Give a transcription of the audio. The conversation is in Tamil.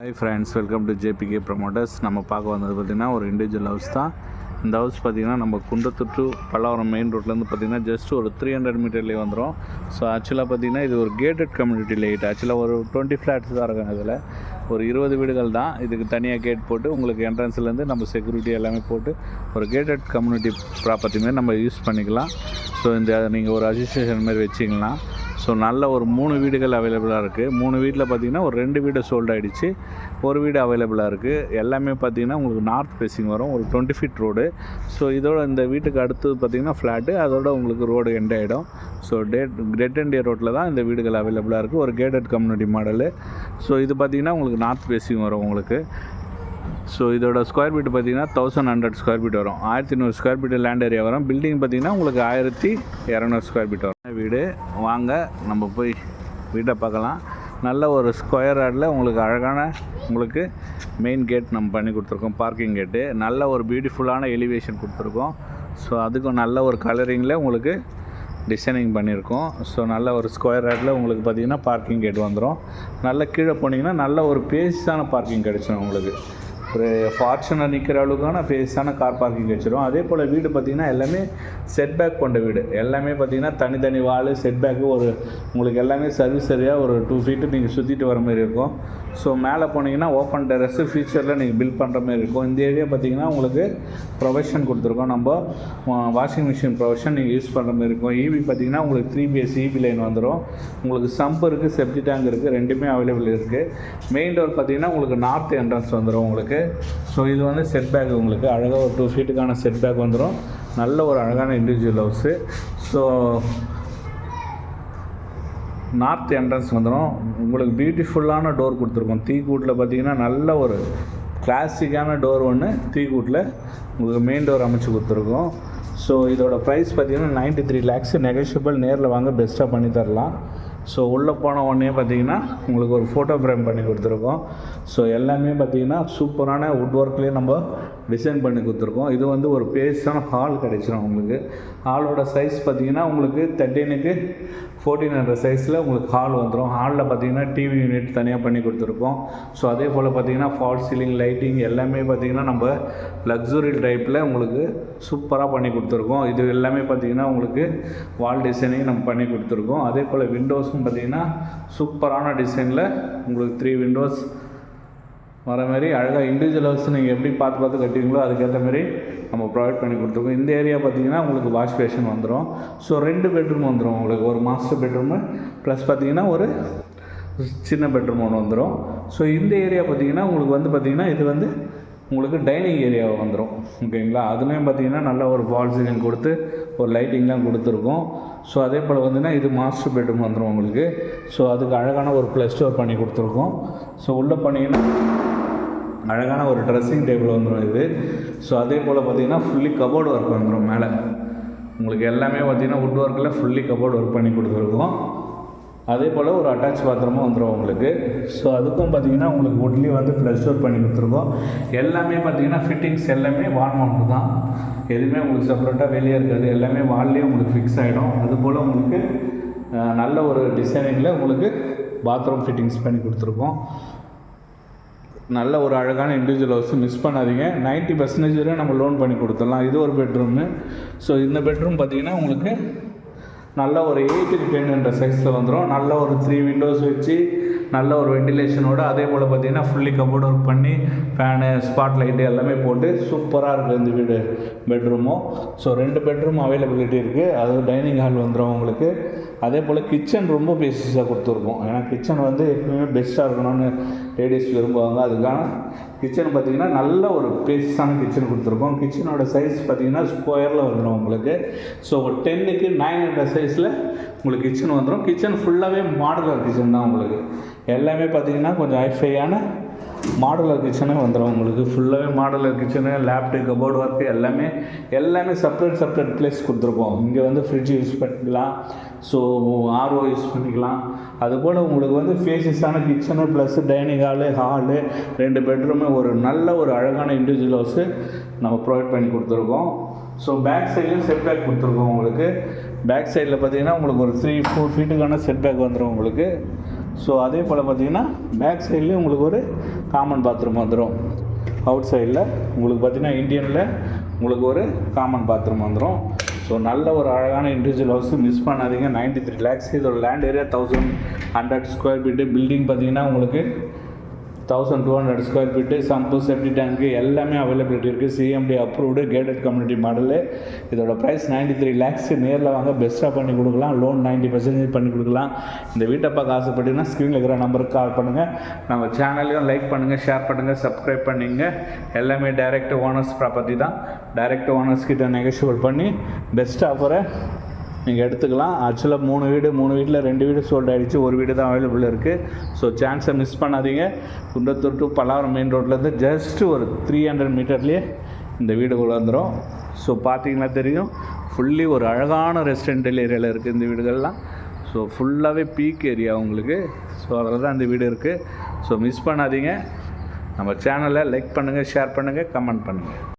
Hi friends welcome to JBK promoters நம்ம பார்க்க வந்தது பார்த்திங்கன்னா ஒரு இண்டிவிஜுவல் ஹவுஸ் தான். இந்த ஹவுஸ் பார்த்திங்கன்னா நம்ம குண்டத்துட்டு பல்லாவரம் மெயின் ரோட்லேருந்து பார்த்திங்கன்னா ஜஸ்ட் ஒரு த்ரீ ஹண்ட்ரட் மீட்டர்லேயே வந்துடும் ஸோ ஆக்சுவலாக பார்த்திங்கன்னா இது ஒரு கேட்டட் கம்யூனிட்டி லைட் ஆக்சுவலாக ஒரு டுவெண்ட்டி ஃப்ளாட்ஸ் தான் இருக்காங்க அதில். ஒரு இருபது வீடுகள் தான். இதுக்கு தனியாக கேட் போட்டு உங்களுக்கு என்ட்ரன்ஸ்லேருந்து நம்ம செக்யூரிட்டி எல்லாமே போட்டு ஒரு கேட்டட் கம்யூனிட்டி ப்ராப்பர்ட்டி மாதிரி நம்ம யூஸ் பண்ணிக்கலாம். ஸோ இந்த நீங்கள் ஒரு அசோசியேஷன் மாதிரி வச்சிக்கலாம் ஸோ நல்ல ஒரு மூணு வீடுகள் அவைலபிளாக இருக்குது மூணு வீட்டில் பார்த்தீங்கன்னா ஒரு ரெண்டு வீடு சோல்ட் ஆகிடுச்சு ஒரு வீடு அவைலபிளாக இருக்குது எல்லாமே பார்த்தீங்கன்னா உங்களுக்கு நார்த் ஃபேஸிங் வரும். ஒரு டுவெண்ட்டி ஃபீட் ரோடு ஸோ இதோட இந்த வீட்டுக்கு அடுத்தது பார்த்தீங்கன்னா ஃப்ளாட்டு அதோட உங்களுக்கு ரோடு எண்ட் ஆகிடும் ஸோ டேட் கிரேட் இண்டியா ரோட்டில் தான் இந்த வீடுகள் அவைலபிளாக இருக்குது ஒரு கேட்டட் கம்யூனிட்டி மாடலு ஸோ இது பார்த்தீங்கன்னா உங்களுக்கு நார்த் ஃபேஸிங் வரும் உங்களுக்கு. ஸோ இதோட ஸ்கொயர் ஃபீட் பார்த்தீங்கன்னா தௌசண்ட் ஹண்ட்ரட் ஸ்கொயர் ஃபீட் வரும். ஆயிரத்தி நூறு ஸ்கொயர் ஃபீட் லேண்ட் ஏரியா வரும். பில்டிங் பார்த்தீங்கன்னா உங்களுக்கு ஆயிரத்தி இரநூறு ஸ்கொயர் ஃபீட் வரும். வீடு வாங்க நம்ம போய் வீட்டை பார்க்கலாம். நல்ல ஒரு ஸ்கொயர் யார்டில் உங்களுக்கு அழகான உங்களுக்கு மெயின் கேட் நம்ம பண்ணி கொடுத்துருக்கோம் பார்க்கிங் கேட்டு நல்ல ஒரு பியூட்டிஃபுல்லான எலிவேஷன் கொடுத்துருக்கோம். ஸோ அதுக்கும் நல்ல ஒரு கலரிங்கில் உங்களுக்கு டிசைனிங் பண்ணியிருக்கோம். ஸோ நல்ல ஒரு ஸ்கொயர் யார்டில் உங்களுக்கு பார்த்தீங்கன்னா பார்க்கிங் கேட் வந்துடும் நல்ல கீழே போனீங்கன்னா நல்ல ஒரு பேஸான பார்க்கிங் கிடச்சிடும் உங்களுக்கு. ஒரு ஃபார்ச்சுனர் நிற்கிற அளவுக்கான ஃபேஸான கார் பார்க்கிங் வச்சிடும் அதே போல் வீடு பார்த்திங்கன்னா எல்லாமே செட்பேக் கொண்ட வீடு. எல்லாமே பார்த்திங்கன்னா தனித்தனி வால் செட்பேக்கு ஒரு உங்களுக்கு எல்லாமே சர்வீஸ் சரியாக ஒரு டூ ஃபீட்டு நீங்கள் சுற்றிட்டு வர மாதிரி இருக்கும். ஸோ மேலே போனீங்கன்னா ஓப்பன் டெரஸு ஃபியூச்சரில் நீங்கள் பில் பண்ணுற மாதிரி இருக்கும். இந்த ஏரியா பார்த்தீங்கன்னா உங்களுக்கு ப்ரொவிஷன் கொடுத்துருக்கோம். நம்ம வாஷிங் மிஷின் ப்ரொவிஷன் நீங்கள் யூஸ் பண்ணுற மாதிரி இருக்கும். ஈவி பார்த்தீங்கன்னா உங்களுக்கு த்ரீ பிஎஸ் ஈபி லைன் வந்துடும் உங்களுக்கு சம்ப் இருக்குது செப்டி டேங்க் இருக்குது ரெண்டுமே அவைலபிள் இருக்குது மெயின் டோர் பார்த்தீங்கன்னா உங்களுக்கு நார்த் என்ட்ரன்ஸ் வந்துடும் உங்களுக்கு. ஸோ இது வந்து செட் பேக் உங்களுக்கு. அழகாக ஒரு டூ ஃபீட்டுக்கான செட் பேக் வந்துடும் நல்ல ஒரு அழகான individual house so north entrance வந்துடும் உங்களுக்கு பியூட்டிஃபுல்லான டோர் கொடுத்துருக்கோம். தீக்கூட்டில் பார்த்தீங்கன்னா நல்ல ஒரு கிளாசிக்கான டோர் ஒன்று தீக்கூட்டில் உங்களுக்கு மெயின் டோர் அமைச்சு கொடுத்துருக்கோம். ஸோ இதோட ப்ரைஸ் பார்த்தீங்கன்னா நைன்ட்டி த்ரீ லேக்ஸ் நெகஷியபிள் நேரில் வாங்க பெஸ்ட்டாக பண்ணி தரலாம். ஸோ உள்ளே போன உடனே பார்த்தீங்கன்னா உங்களுக்கு ஒரு ஃபோட்டோ ஃப்ரேம் பண்ணி கொடுத்துருக்கோம். ஸோ எல்லாமே பார்த்தீங்கன்னா சூப்பரான வுட் ஒர்க்லேயே நம்ம டிசைன் பண்ணி கொடுத்துருக்கோம். இது வந்து ஒரு பேஸான ஹால் கிடைச்சிடும் உங்களுக்கு. ஹாலோட சைஸ் பார்த்தீங்கன்னா உங்களுக்கு தேர்ட்டீனுக்கு ஃபோர்டீன் ஹண்ட்ரட் சைஸில் உங்களுக்கு ஹால் வந்துடும் ஹாலில் பார்த்தீங்கன்னா டிவி யூனிட் தனியாக பண்ணி கொடுத்துருக்கோம். ஸோ அதே போல் பார்த்தீங்கன்னா ஃபால் சீலிங் லைட்டிங் எல்லாமே பார்த்தீங்கன்னா நம்ம லக்ஸுரி டைப்பில் உங்களுக்கு சூப்பராக பண்ணி கொடுத்துருக்கோம். இது எல்லாமே பார்த்தீங்கன்னா உங்களுக்கு வால் டிசைனிங் நம்ம பண்ணி கொடுத்துருக்கோம். அதே போல் விண்டோஸும் பார்த்தீங்கன்னா சூப்பரான டிசைனில் உங்களுக்கு த்ரீ விண்டோஸ் வர மாதிரி அழகாக இண்டிவிஜுவல்ஸ் நீங்கள் எப்படி பார்த்து பார்த்து கட்டுவீங்களோ அதுக்கேற்ற மாதிரி நம்ம ப்ரொவைட் பண்ணி கொடுத்துருக்கோம். இந்த ஏரியா பார்த்தீங்கன்னா உங்களுக்கு வாஷ் பேஷன் வந்துடும் ஸோ ரெண்டு பெட்ரூம் வந்துடும் உங்களுக்கு. ஒரு மாஸ்டர் பெட்ரூமு ப்ளஸ் பார்த்தீங்கன்னா ஒரு சின்ன பெட்ரூம் ஒன்று வந்துடும் ஸோ இந்த ஏரியா பார்த்தீங்கன்னா உங்களுக்கு வந்து பார்த்தீங்கன்னா இது வந்து உங்களுக்கு டைனிங் ஏரியா வந்துடும் ஓகேங்களா அதுலேயும் பார்த்தீங்கன்னா நல்ல ஒரு வால் சீலிங் கொடுத்து ஒரு லைட்டிங்லாம் கொடுத்துருக்கோம். ஸோ அதே போல் வந்துன்னா இது மாஸ்டர் பெட்ரூம் வந்துடும் உங்களுக்கு. ஸோ அதுக்கு அழகான ஒரு ப்ளஸ் ஸ்டோர் பண்ணி கொடுத்துருக்கோம். ஸோ உள்ளே பண்ணிங்கன்னா அழகான ஒரு ட்ரெஸ்ஸிங் டேபிள் வந்துடும் இது. ஸோ அதே போல் பார்த்தீங்கன்னா ஃபுல்லி கபோர்டு ஒர்க் வந்துடும் மேலே. உங்களுக்கு எல்லாமே பார்த்திங்கன்னா வுட் ஒர்க்கில் ஃபுல்லி கபோர்டு ஒர்க் பண்ணி கொடுத்துருக்கோம். அதே போல் ஒரு அட்டாச் பாத்திரமும் வந்துடும் உங்களுக்கு. ஸோ அதுக்கும் பார்த்தீங்கன்னா உங்களுக்கு ஒட்லி வந்து ப்ளஸ் ஸ்டோர் பண்ணி கொடுத்துருக்கோம். எல்லாமே பார்த்தீங்கன்னா ஃபிட்டிங்ஸ் எல்லாமே வால் மவுண்ட் தான். எதுவுமே உங்களுக்கு செப்பரேட்டாக வெளியே இருக்காது. எல்லாமே வால்லேயே உங்களுக்கு ஃபிக்ஸ் ஆகிடும் அதுபோல் உங்களுக்கு நல்ல ஒரு டிசைனிங்கில் உங்களுக்கு பாத்ரூம் ஃபிட்டிங்ஸ் பண்ணி கொடுத்துருக்கோம். நல்ல ஒரு அழகான இண்டிவிஜுவல் ஹவுஸ் மிஸ் பண்ணாதீங்க. நைன்ட்டி பர்சன்டேஜ் வரையும் நம்ம லோன் பண்ணி கொடுத்துடலாம். இது ஒரு பெட்ரூமு ஸோ இந்த பெட்ரூம் பார்த்தீங்கன்னா உங்களுக்கு நல்ல ஒரு எயிட்டுக்கு டென் சைஸில் வந்துடும் நல்ல ஒரு த்ரீ விண்டோஸ் வச்சு நல்ல ஒரு வெண்டிலேஷனோட அதே போல் பார்த்தீங்கன்னா ஃபுல்லி கபோர்ட் ஒர்க் பண்ணி ஃபேனு ஸ்பாட் லைட்டு எல்லாமே போட்டு சூப்பராக இருக்குது இந்த வீடு பெட்ரூமும் ஸோ ரெண்டு பெட்ரூம் அவைலபிலிட்டி இருக்குது அது டைனிங் ஹால் வந்துடும் உங்களுக்கு. அதே போல் கிச்சன் ரொம்ப பேசிஸாக கொடுத்துருக்கோம். ஏன்னா கிச்சன் வந்து எப்பவுமே பெஸ்ட்டாக இருக்கணும்னு லேடிஸ் விரும்புவாங்க. அதுக்கான கிச்சன் பார்த்தீங்கன்னா நல்ல ஒரு பேஸான கிச்சன் கொடுத்துருக்கோம். கிச்சனோட சைஸ் பார்த்தீங்கன்னா ஸ்கொயரில் வந்துடும் உங்களுக்கு. ஸோ டென்னுக்கு நைன் ஹண்ட்ரட் சைஸில் உங்களுக்கு கிச்சன் வந்துடும் கிச்சன் ஃபுல்லாகவே மாடுலர் கிச்சன் தான் உங்களுக்கு. எல்லாமே பார்த்தீங்கன்னா கொஞ்சம் ஹைஃபையான மாடுலர் கிச்சனே வந்துடும் உங்களுக்கு ஃபுல்லாகவே modular kitchen loft cupboard work எல்லாமே எல்லாமே செப்பரேட் செப்பரேட் பிளேஸ் கொடுத்துருப்போம். இங்கே வந்து ஃப்ரிட்ஜ் யூஸ் பண்ணிக்கலாம். ஸோ ஆர்ஓ யூஸ் பண்ணிக்கலாம். அதுபோல் உங்களுக்கு வந்து ஃபேஸஸான kitchen plus dining hall hall ரெண்டு பெட்ரூமு ஒரு நல்ல ஒரு அழகான இண்டிவிஜுவல் ஹவுஸு நம்ம ப்ரொவைட் பண்ணி கொடுத்துருக்கோம். ஸோ பேக் சைட்லேயும் செட்பேக் கொடுத்துருக்கோம் உங்களுக்கு. பேக் சைடில் பார்த்தீங்கன்னா உங்களுக்கு ஒரு த்ரீ ஃபோர் ஃபீட்டுக்கான செட்பேக் வந்துடும் உங்களுக்கு. ஸோ அதே போல் பார்த்தீங்கன்னா பேக் சைட்லேயும் உங்களுக்கு ஒரு காமன் பாத்ரூம் வந்துடும் அவுட் சைடில் உங்களுக்கு பார்த்தீங்கன்னா இந்தியனில் உங்களுக்கு ஒரு காமன் பாத்ரூம் வந்துடும் ஸோ நல்ல ஒரு அழகான இண்டிவிஜுவல் ஹவுஸ் மிஸ் பண்ணாதீங்க. 93 த்ரீ லேக்ஸ் இதோட land area thousand hundred square feet building பார்த்தீங்கன்னா உங்களுக்கு thousand two hundred square feet sump septic tank எல்லாமே அவைலபிலிட்டி இருக்குது CMDA approved gated community model இதோட ப்ரைஸ் 93 த்ரீ லேக்ஸ் நேரில் வாங்க பெஸ்ட்டாக பண்ணி கொடுக்கலாம். லோன் 90% பர்சன்டேஜ் பண்ணி கொடுக்கலாம். இந்த வீட்டை பார்க்க ஆசைப்பட்டீங்கன்னா ஸ்க்ரீனில் இருக்கிற நம்பருக்கு கால் பண்ணுங்கள் நம்ம சேனலையும் லைக் பண்ணுங்கள் ஷேர் பண்ணுங்கள் சப்ஸ்கிரைப் பண்ணிங்க. எல்லாமே டைரக்ட் ஓனர்ஸ் ப்ராப்பர்ட்டி தான். டைரக்ட் ஓனர்ஸ் கிட்ட நெகோஷியபிள் பண்ணி பெஸ்ட் ஆஃபரை நீங்கள் எடுத்துக்கலாம். ஆக்சுவலாக மூணு வீடு மூணு வீட்டில் ரெண்டு வீடு சோல்ட் ஆகிடுச்சு ஒரு வீடு தான் அவைலபிள் இருக்குது ஸோ சான்ஸை மிஸ் பண்ணாதீங்க. குண்டத்தூர் டு பல்லாவரம் மெயின் ரோட்லேருந்து ஜஸ்ட் ஒரு த்ரீ ஹண்ட்ரட் மீட்டர்லேயே இந்த வீடு வந்துடும் ஸோ பார்த்தீங்கன்னா தெரியும். ஃபுல்லி ஒரு அழகான ரெசிடென்டல் ஏரியாவில் இருக்குது இந்த வீடுகள்லாம். ஸோ ஃபுல்லாகவே பீக் ஏரியா உங்களுக்கு. ஸோ அதில் தான் இந்த வீடு இருக்குது ஸோ மிஸ் பண்ணாதீங்க. நம்ம சேனலை லைக் பண்ணுங்கள் ஷேர் பண்ணுங்கள் கமெண்ட் பண்ணுங்கள்